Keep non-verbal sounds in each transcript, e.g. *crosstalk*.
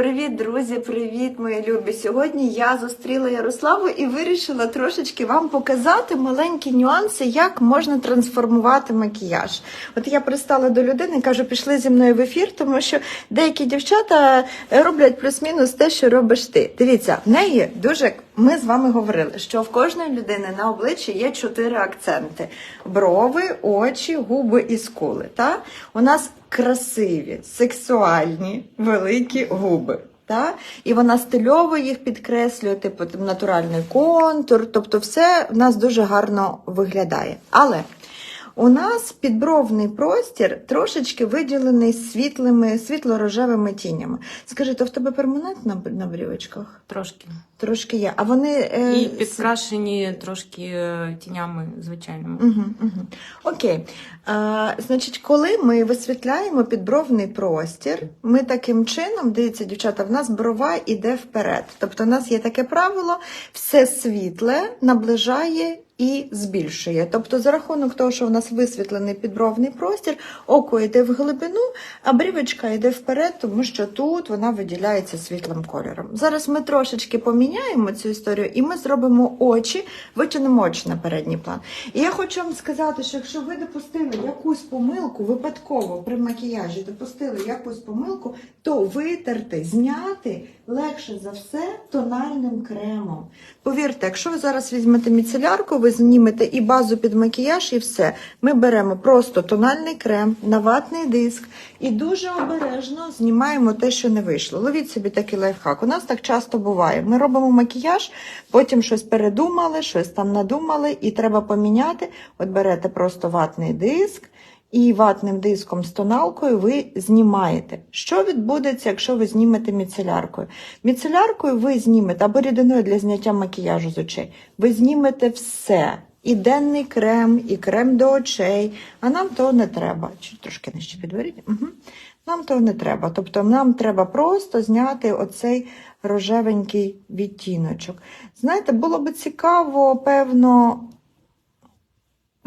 Привіт, друзі! Привіт, мої любі! Сьогодні я зустріла Ярославу і вирішила трошечки вам показати маленькі нюанси, як можна трансформувати макіяж. От я пристала до людини і кажу, пішли зі мною в ефір, тому що деякі дівчата роблять плюс-мінус те, що робиш ти. Дивіться, в неї дуже ми з вами говорили, що в кожної людини на обличчі є чотири акценти: брови, очі, губи і скули. Та? У нас красиві, сексуальні, великі губи. Та? І вона стильово їх підкреслює, типу натуральний контур, тобто все в нас дуже гарно виглядає. Але у нас підбровний простір трошечки виділений світлими, світло-рожевими тінями. Скажи, то в тебе перманент на, на брівочках? Трошки. Трошки є. А вони. е, І підкрашені трошки е, тінями звичайними. Угу, угу. Окей. А, значить, коли ми висвітляємо підбровний простір, ми таким чином, дивіться, дівчата, в нас брова йде вперед. Тобто, у нас є таке правило: все світле наближає і збільшує. Тобто, за рахунок того, що в нас висвітлений підбровний простір, око йде в глибину, а брівочка йде вперед, тому що тут вона виділяється світлим кольором. Зараз ми трошечки поміняємо цю історію, і ми зробимо очі, витягнемо очі на передній план. І я хочу вам сказати, що якщо ви допустили якусь помилку, випадково при макіяжі допустили якусь помилку, то витерти, зняти легше за все тональним кремом. Повірте, якщо ви зараз візьмете міцелярку, ви знімете і базу під макіяж, і все. Ми беремо просто тональний крем на ватний диск і дуже обережно знімаємо те, що не вийшло. Ловіть собі такий лайфхак. У нас так часто буває. Ми робимо макіяж, потім щось передумали, щось там надумали, і треба поміняти. От берете просто ватний диск. І ватним диском з тоналкою ви знімаєте. Що відбудеться, якщо ви знімете міцеляркою? Міцеляркою ви знімете або рідиною для зняття макіяжу з очей. Ви знімете все. І денний крем, і крем до очей. А нам того не треба. Чи трошки нижче підберіть? Угу. Нам того не треба. Тобто нам треба просто зняти оцей рожевенький відтіночок. Знаєте, було би цікаво, певно,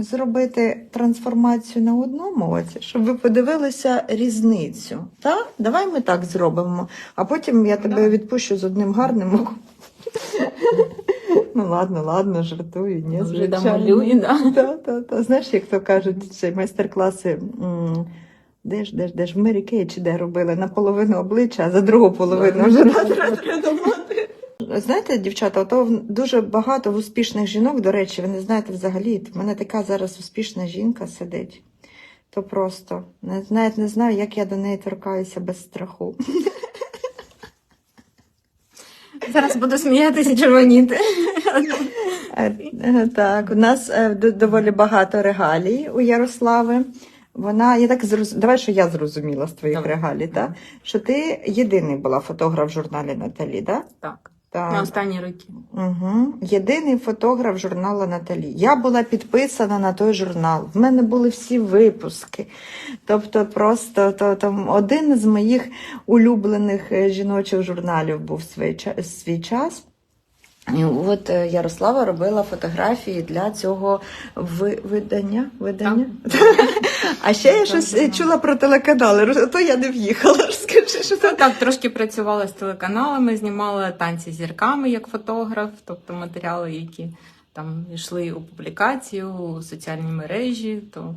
зробити трансформацію на одному оці, щоб ви подивилися різницю. Так? Давай ми так зробимо, а потім я тебе відпущу з одним гарним оком. Ну ладно, ладно, жартую, ні, Вже звичайно. домалює, да? Та, та, та. Знаєш, як то кажуть, майстер-класи. Де ж, де ж, де ж в Мері Кей чи де робили на половину обличчя, а за другу половину вже треба. Знаєте, дівчата, то дуже багато в успішних жінок, до речі, ви не знаєте взагалі. В мене така зараз успішна жінка сидить. То просто навіть не знаю, як я до неї торкаюся без страху. Зараз буду сміятися червоніти. Е, е, Так, у нас е, доволі багато регалій у Ярослави. Вона, я так зроз... Давай, що я зрозуміла з твоїх регалій, так? Що ти єдиний була фотограф в журналі Наталі, так? Так, Так. на останні роки. Угу. Єдиний фотограф журналу Наталі. Я була підписана на той журнал. В мене були всі випуски. Тобто, просто то, там один з моїх улюблених е, жіночих журналів був свій, свій час. І от е, Ярослава робила фотографії для цього ви- видання. видання. А ще я щось чула про телеканали. То я не в'їхала. *laughs* Розкажи, що Ну, так, трошки працювала з телеканалами, знімала танці з зірками як фотограф, тобто матеріали, які там йшли у публікацію, у соціальні мережі, то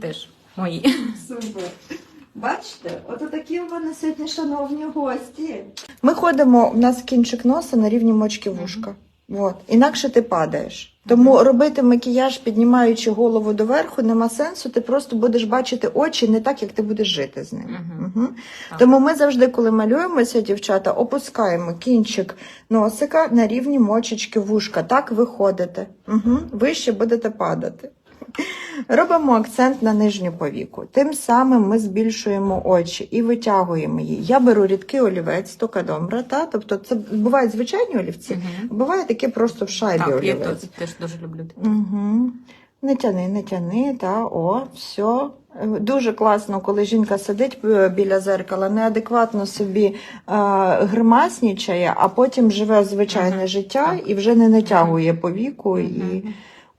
теж мої. Супер. Бачите, от такі у мене сьогодні шановні гості. Ми ходимо, у нас кінчик носа на рівні мочки вушка. От. Інакше ти падаєш. Тому робити макіяж, піднімаючи голову доверху, нема сенсу. Ти просто будеш бачити очі не так, як ти будеш жити з ними. Мгм. Угу. Тому ми завжди, коли малюємося, дівчата, опускаємо кінчик носика на рівні мочечки вушка. Так виходите. Угу. Вище будете падати. Робимо акцент на нижню повіку. Тим самим ми збільшуємо очі і витягуємо її. Я беру рідкий олівець, токадомбра, та? тобто це бувають звичайні олівці, Мгм. буває таке просто в шайбі Так, я олівець. теж, дуже люблю. Угу. Не тяни, не тяни, та, о, все. Дуже класно, коли жінка сидить е, біля зеркала, неадекватно собі е, гримаснічає, а потім живе звичайне Мгм. життя Так. і вже не натягує по віку. І...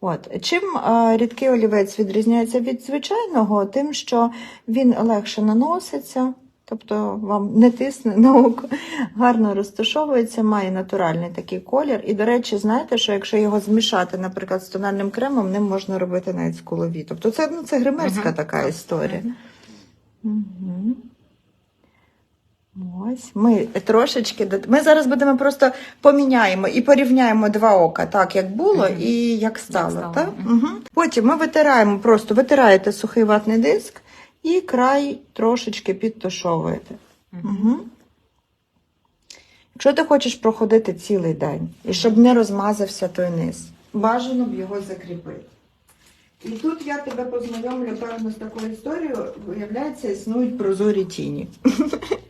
От. Чим е, рідкий олівець відрізняється від звичайного? Тим, що він легше наноситься, тобто вам не тисне на око, гарно розташовується, має натуральний такий колір. І, до речі, знаєте, що якщо його змішати, наприклад, з тональним кремом, ним можна робити навіть скулові. Тобто це, ну, це гримерська Мгм, така так. історія. Мгм. Угу. Ось ми трошечки Ми зараз будемо просто поміняємо і порівняємо два ока, так як було Мгм. і як стало. стало, Так? мгм. Угу. Потім ми витираємо, просто витираєте сухий ватний диск і край трошечки підтушовуєте. Мгм. Угу. Якщо ти хочеш проходити цілий день і щоб не розмазався той низ, бажано б його закріпити. І тут я тебе познайомлю певно з такою історією. Виявляється, існують прозорі тіні. *laughs*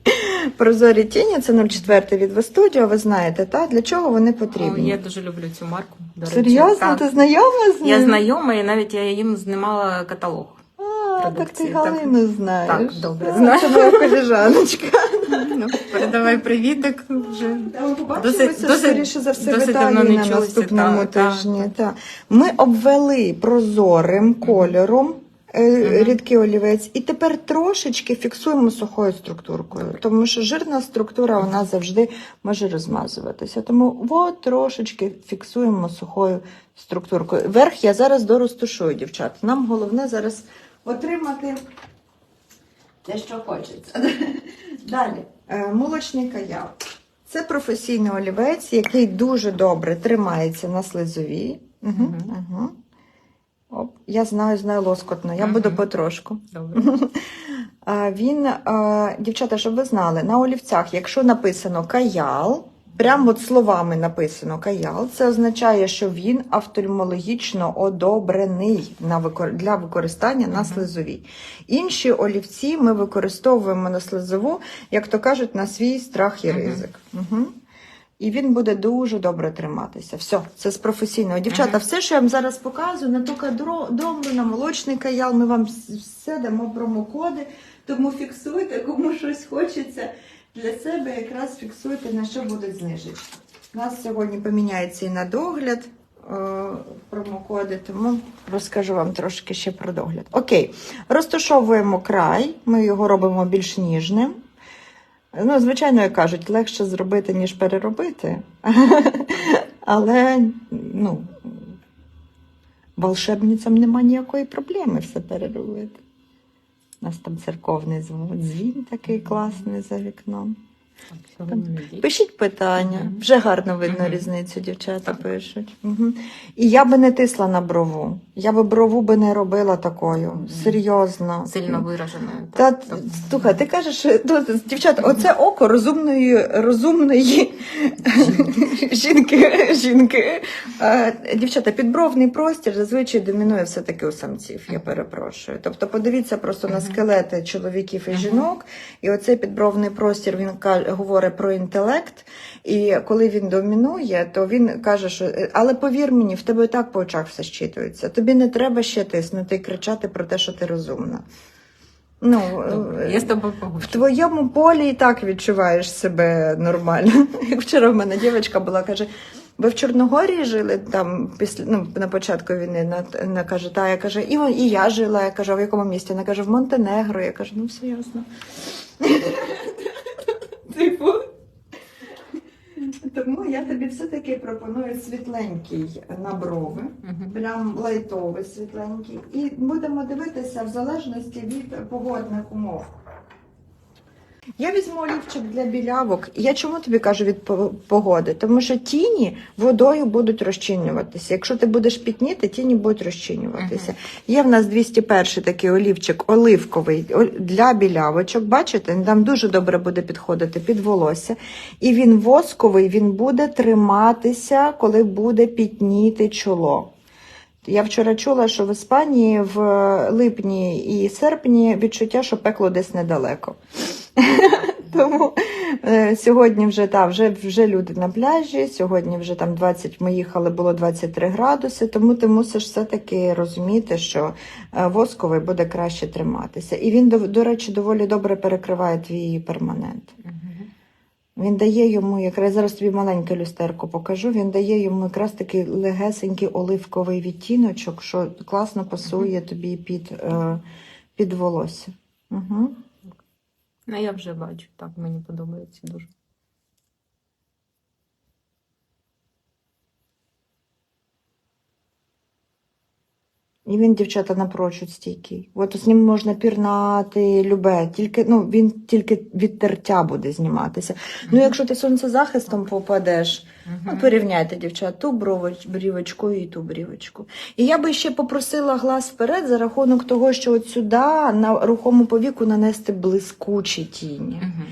Прозорі тіні це 04 від Вестудіо, ви знаєте, та? для чого вони О, потрібні? я дуже люблю цю марку. До речі. Серйозно, Так. ти знайома з ним? Я знайома, і навіть я їм знімала каталог. А, так ти продукції, Галину знаєш. Так, добре знаю. Це моя коліжаночка. *laughs* Ну, передавай привітик вже. Побачимося, Досить- досить- скоріше за все, досить давно не на чулися, наступному та, та, тижні. Та. Ми обвели прозорим кольором. Рідкий олівець, і тепер трошечки фіксуємо сухою структуркою, тому що жирна структура вона завжди може розмазуватися. Тому от трошечки фіксуємо сухою структуркою. Верх я зараз дорозтушую, дівчат. Нам головне зараз отримати те, що хочеться. *laughs* Далі, е, молочний каял. Це професійний олівець, який дуже добре тримається на слизовій. Угу, угу. Оп, я знаю, знаю лоскотно, я Мгм. буду потрошку. Добре. *laughs* Він, дівчата, щоб ви знали, на олівцях, якщо написано каял, прямо от словами написано каял, це означає, що він офтальмологічно одобрений для використання на слизовій. Інші олівці ми використовуємо на слизову, як то кажуть, на свій страх і ризик. Угу. І він буде дуже добре триматися. Все, це з професійного. Дівчата, Мгм. все, що я вам зараз показую, на ту кадробру, на молочний каял, ми вам все дамо промокоди, тому фіксуйте, кому щось хочеться для себе, якраз фіксуйте, на що будуть знижечки. У нас сьогодні поміняється і на догляд е, промокоди, тому розкажу вам трошки ще про догляд. Окей, розташовуємо край, ми його робимо більш ніжним. Ну, звичайно, як кажуть, легше зробити, ніж переробити. *laughs* Але ну, волшебницям нема ніякої проблеми все переробити. У нас там церковний дзвін такий класний за вікном. Пишіть питання. Вже гарно видно різницю, дівчата Так. пишуть. Угу. І я би не тисла на брову. Я би брову би не робила такою. Серйозно. Сильно вираженою. Та так. Тобто, слухай, ти кажеш, дівчата, оце око розумної, розумної жінки. *laughs* жінки. Дівчата, підбровний простір зазвичай домінує все-таки у самців, я перепрошую. Тобто подивіться просто на скелети чоловіків і жінок, і оцей підбровний простір він ка- говорить про інтелект. І коли він домінує, то він каже, що «Е, але повір мені, в тебе і так по очах все щитується. Тобі не треба ще тиснути і кричати про те, що ти розумна. Ну, Добре, е, я з тобою в твоєму полі і так відчуваєш себе нормально. *laughs* Як вчора в мене дівчинка була, каже. Ви в Чорногорії жили там після ну, на початку війни? На, на каже, та я каже, і, і я жила. Я кажу, а в якому місті? Вона каже, в Монтенегро. Я кажу, ну все ясно. Типу. Тому я тобі все-таки пропоную світленький на брови. Прям лайтовий світленький. І будемо дивитися в залежності від погодних умов. Я візьму олівчик для білявок. Я чому тобі кажу від погоди? Тому що тіні водою будуть розчинюватися. Якщо ти будеш пітніти, тіні будуть розчинюватися. Є в нас 201 такий олівчик оливковий для білявочок. Бачите, він там дуже добре буде підходити під волосся. І він восковий, він буде триматися, коли буде пітніти чоло. Я вчора чула, що в Іспанії в липні і серпні відчуття, що пекло десь недалеко. *laughs* Тому е, сьогодні вже, та, вже, вже люди на пляжі, сьогодні вже там 20 ми їхали, було 23 градуси, тому ти мусиш все-таки розуміти, що е, восковий буде краще триматися. І він, до, до речі, доволі добре перекриває твій перманент. Він дає йому, якраз зараз тобі маленьке люстерко покажу. Він дає йому якраз такий легесенький оливковий відтіночок, що класно пасує тобі під, е, під волосся. Угу. Ну, я вже бачу, так, мені подобається дуже. І він, дівчата, напрочуд стійкий. От з ним можна пірнати, любе, тільки, ну, він тільки від тертя буде зніматися. Ну, якщо ти сонцезахистом попадеш, ну, порівняйте, дівчат, ту бровоч, брівочку і ту брівочку. І я би ще попросила глаз вперед за рахунок того, що от сюди на рухому повіку нанести блискучі тіні. Мгм.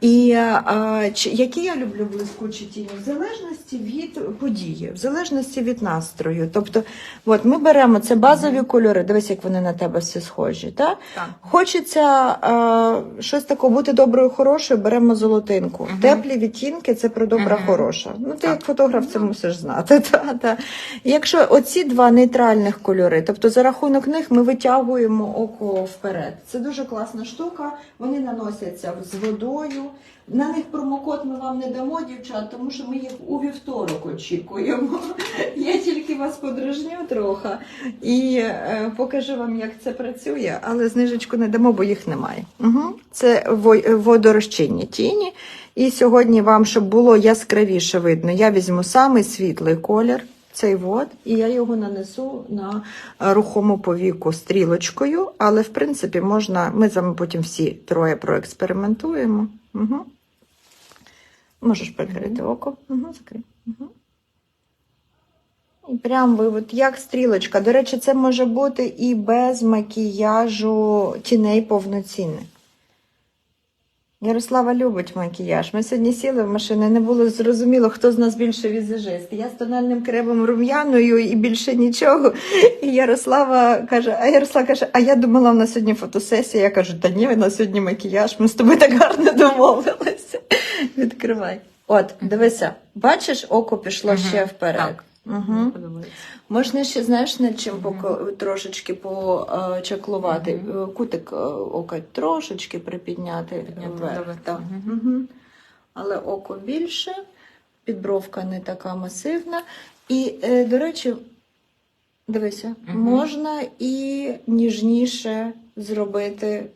І а, чи, які я люблю блискучі тіні? В залежності від події, в залежності від настрою. Тобто, от ми беремо це базові кольори. Дивись, як вони на тебе всі схожі. Та? Так. Хочеться а, щось таке бути доброю, хорошою, беремо золотинку. Мгм. Теплі відтінки це про добра, Мгм. хороша. Ну, ти Так. як фотограф це мусиш знати. *laughs* Та, та. Якщо оці два нейтральних кольори, тобто за рахунок них ми витягуємо око вперед. Це дуже класна штука. Вони наносяться з водою. На них промокод ми вам не дамо, дівчат, тому що ми їх у вівторок очікуємо. *laughs* Я тільки вас подражню трохи і е, покажу вам, як це працює, але знижечку не дамо, бо їх немає. Угу. Це водорозчинні тіні. І сьогодні вам, щоб було яскравіше видно, я візьму самий світлий колір. Цей вот, і я його нанесу на рухому повіку стрілочкою, але в принципі можна, ми з вами потім всі троє проекспериментуємо. Угу. Можеш прикрити око. Угу, закрий. Угу. І прям ви, от як стрілочка. До речі, це може бути і без макіяжу тіней повноцінних. Ярослава любить макіяж. Ми сьогодні сіли в машину, не було зрозуміло, хто з нас більше візажист. Я з тональним кремом рум'яною і більше нічого. І Ярослава каже: а Ярослава каже, а я думала, в нас сьогодні фотосесія. Я кажу, та ні, в нас сьогодні макіяж, ми з тобою так гарно домовилися. Відкривай. От, дивися, бачиш, око пішло Мгм, ще вперед. так. Угу. Можна ще, знаєш, над чим Мгм. трошечки почаклувати. Мгм. Кутик е, ока трошечки припідняти Підняти вверх. Так. Мгм. Мгм. Але око більше, підбровка не така масивна. І, е, до речі, дивися, Мгм. можна і ніжніше зробити.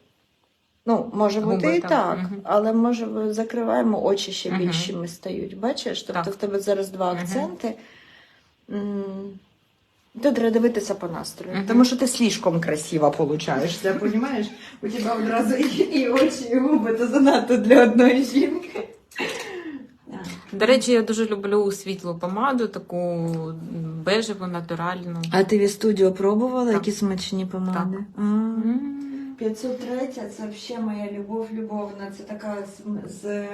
Ну, може бути Губи і там, так, мгм. але може закриваємо очі ще більшими стають. Бачиш? Тобто Так. в тебе зараз два акценти. М, Тут треба дивитися по настрою, Мгм. тому що ти слишком красиво получаєшся, розумієш? У тебе одразу і, і очі, і губи, то занадто для одної жінки. До речі, я дуже люблю світлу помаду, таку бежеву, натуральну. А ти від студіо пробувала Так. які смачні помади? А. М. 503 це взагалі моя любов, любовна. Це така з, з,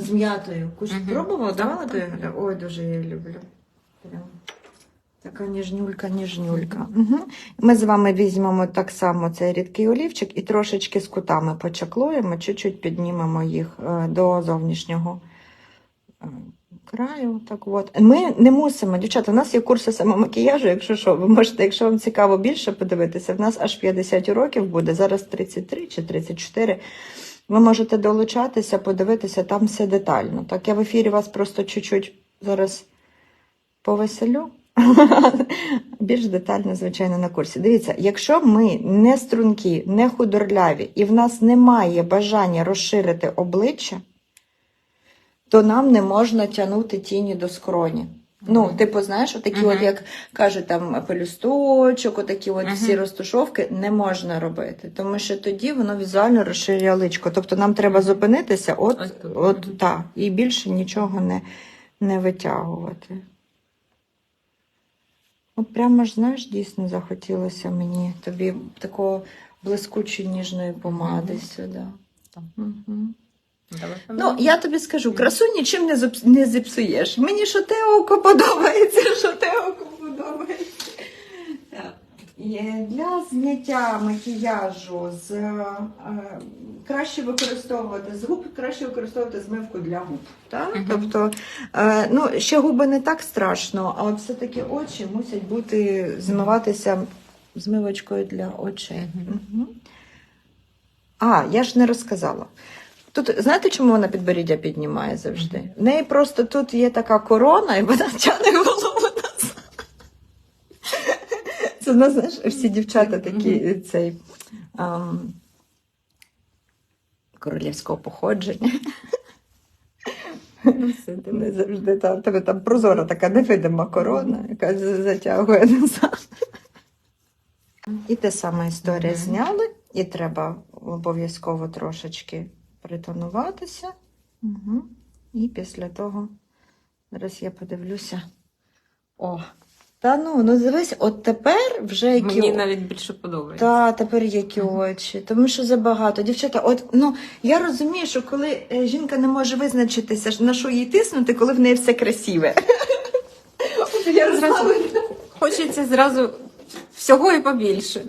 з м'ятою. Куш Мгм. пробувала? Давала так. Ой, дуже я її люблю. Прям. Така ніжнюлька, ніжнюлька. Угу. Ми з вами візьмемо так само цей рідкий олівчик і трошечки з кутами почаклуємо, чуть-чуть піднімемо їх е, до зовнішнього е, краю. Так от. Ми не мусимо, дівчата, у нас є курси самомакіяжу, якщо що, ви можете, якщо вам цікаво більше подивитися, в нас аж 50 уроків буде, зараз 33 чи 34. Ви можете долучатися, подивитися, там все детально. Так, я в ефірі вас просто чуть-чуть зараз повеселю. *laughs* Більш детально, звичайно, на курсі. Дивіться, якщо ми не стрункі, не худорляві, і в нас немає бажання розширити обличчя, то нам не можна тягнути тіні до скроні. Ну, типу, знаєш, отакі, Мгм. от, як кажуть, там пелюсточок, отакі от Мгм. всі розтушовки не можна робити, тому що тоді воно візуально розширює личко. Тобто нам треба зупинитися, от, Ось тут. от Мгм. так, і більше нічого не, не витягувати. От прямо ж, знаєш, дійсно захотілося мені тобі такого блискучої ніжної помади Мгм. сюди. Так. Мгм. Давай Ну, я тобі скажу, красу нічим не зіпсуєш. Мені що те око подобається, що те око подобається. Для зняття макіяжу з е, краще використовувати з губ, краще використовувати змивку для губ. Так? Мгм. Тобто, е, ну, ще губи не так страшно, а все-таки очі мусять бути змиватися змивочкою для очей. Мгм. Мгм. А, я ж не розказала. Тут знаєте, чому вона підборіддя піднімає завжди? В неї просто тут є така корона, і вона тягне голову назад. Це в нас, знаєш, всі дівчата такі цей. ам, королівського походження. Ну, Не завжди там, тебе там прозора така невидима корона, яка затягує назад. І те сама історія Мгм. зняли, і треба обов'язково трошечки притонуватися. Угу. І після того, зараз я подивлюся. О, та ну, ну дивись, от тепер вже які Мені навіть більше подобається. та, тепер які Мгм. очі, тому що забагато. Дівчата, от ну я розумію, що коли е, жінка не може визначитися, на що їй тиснути, коли в неї все красиве. Я Зразу хочеться зразу всього і побільше.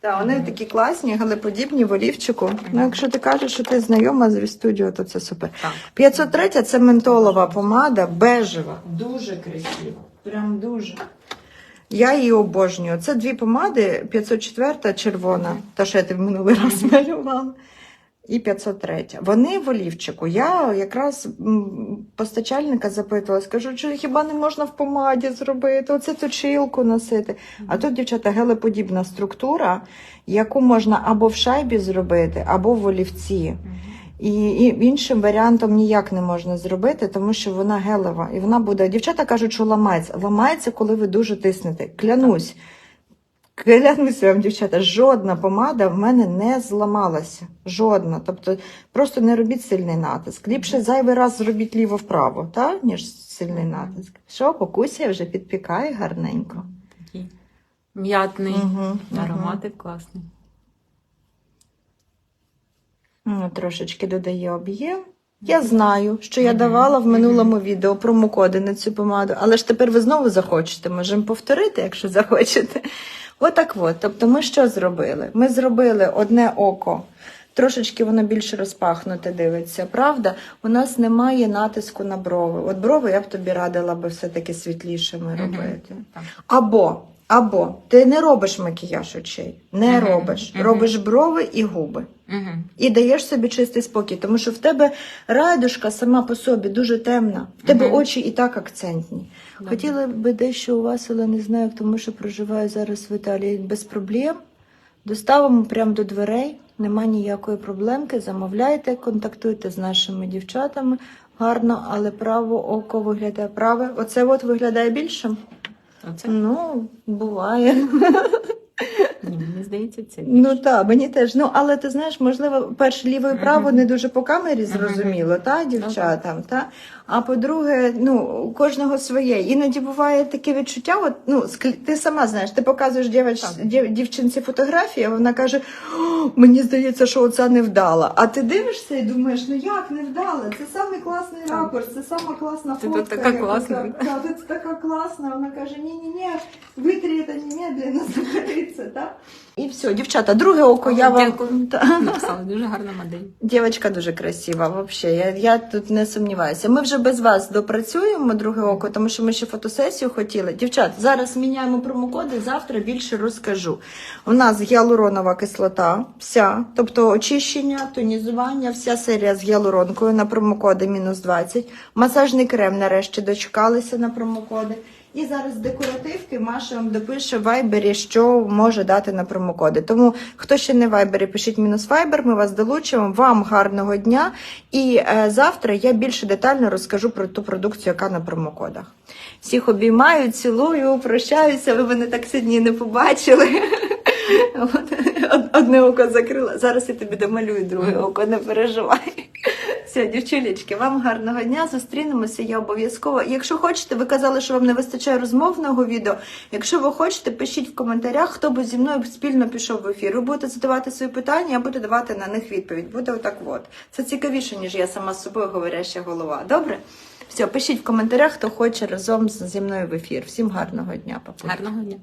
Так, вони такі класні, галеподібні в олівчику. Ну, якщо ти кажеш, що ти знайома з студіо, то це супер. Так. 503 це ментолова помада, бежева. Дуже красива. Прям дуже. Я її обожнюю. Це дві помади: 504 червона, та я ти в минулий *laughs* раз малювала. І 503. Вони в олівчику. Я якраз постачальника запитувала, скажу, чи хіба не можна в помаді зробити? Оце точилку носити. А тут, дівчата, гелеподібна структура, яку можна або в шайбі зробити, або в олівці. І, і іншим варіантом ніяк не можна зробити, тому що вона гелева. І вона буде. Дівчата кажуть, що ламається. Ламається, коли ви дуже тиснете. Клянусь. Клянусь вам, дівчата, жодна помада в мене не зламалася. Жодна. Тобто просто не робіть сильний натиск. Ліпше зайвий раз зробіть ліво-вправо, та, ніж сильний натиск. Що, покуся вже підпікає гарненько. М'ятний Угу, ароматик класний. Ну, Трошечки додає об'єм. Я знаю, що я давала в минулому відео промокоди на цю помаду, але ж тепер ви знову захочете. Можемо повторити, якщо *laughs* захочете. Отак от. Тобто, ми що зробили? Ми зробили одне око. Трошечки воно більше розпахнуте дивиться, правда? У нас немає натиску на брови. От брови я б тобі радила би все-таки світлішими робити. Або, або ти не робиш макіяж очей, не Мгм, робиш. мгм. Робиш брови і губи. Мгм. І даєш собі чистий спокій, тому що в тебе райдушка сама по собі дуже темна, в тебе Мгм. очі і так акцентні. Добре. Хотіла би дещо у вас, але не знаю, тому що проживаю зараз в Італії без проблем. Доставимо прямо до дверей, нема ніякої проблемки. Замовляйте, контактуйте з нашими дівчатами. Гарно, але право око виглядає праве. Оце от виглядає більшим. Оце? Ну, буває. Ні, мені здається, це. Ну так, мені теж. Ну але ти знаєш, можливо, перше ліво і право не дуже по камері зрозуміло, та дівчатам, та а по-друге, ну у кожного своє. Іноді буває таке відчуття. От ну ти сама знаєш, ти показуєш дівч... Дів- дівчинці фотографію, а вона каже: «О, мені здається, що оця не вдала. А ти дивишся і думаєш, ну як не вдала? Це самий класний ракурс, це сама класна Ти тут фотка. така яка- класна. Та, ти така класна. Вона каже: ні, ні, ні, витрі це немедленно загориться, так? І все, дівчата, друге око я вам. Дякую. *laughs* Дуже гарна модель. Дівчинка дуже красива, взагалі. Я, я тут не сумніваюся. Ми вже без вас допрацюємо друге око, тому що ми ще фотосесію хотіли. Дівчат, зараз міняємо промокоди, завтра більше розкажу. У нас гіалуронова кислота, вся, тобто очищення, тонізування, вся серія з гіалуронкою на промокоди мінус 20. Масажний крем нарешті дочекалися на промокоди. І зараз декоративки Маша вам допише в вайбері, що може дати на промокоди. Тому хто ще не в вайбері, пишіть мінус вайбер, ми вас долучимо. Вам гарного дня. І е, завтра я більше детально розкажу про ту продукцію, яка на промокодах. Всіх обіймаю, цілую, прощаюся. Ви мене так сьогодні не побачили. *laughs* Одне око закрила. Зараз я тобі домалюю друге око, не переживай. Все, дівчулечки, вам гарного дня. Зустрінемося. Я обов'язково. Якщо хочете, ви казали, що вам не вистачає розмовного відео. Якщо ви хочете, пишіть в коментарях, хто би зі мною спільно пішов в ефір. Ви будете задавати свої питання, я буду давати на них відповідь. Буде отак от. Це цікавіше, ніж я сама з собою говоряща голова. Добре? Все, пишіть в коментарях, хто хоче разом зі мною в ефір. Всім гарного дня, папа. Гарного дня.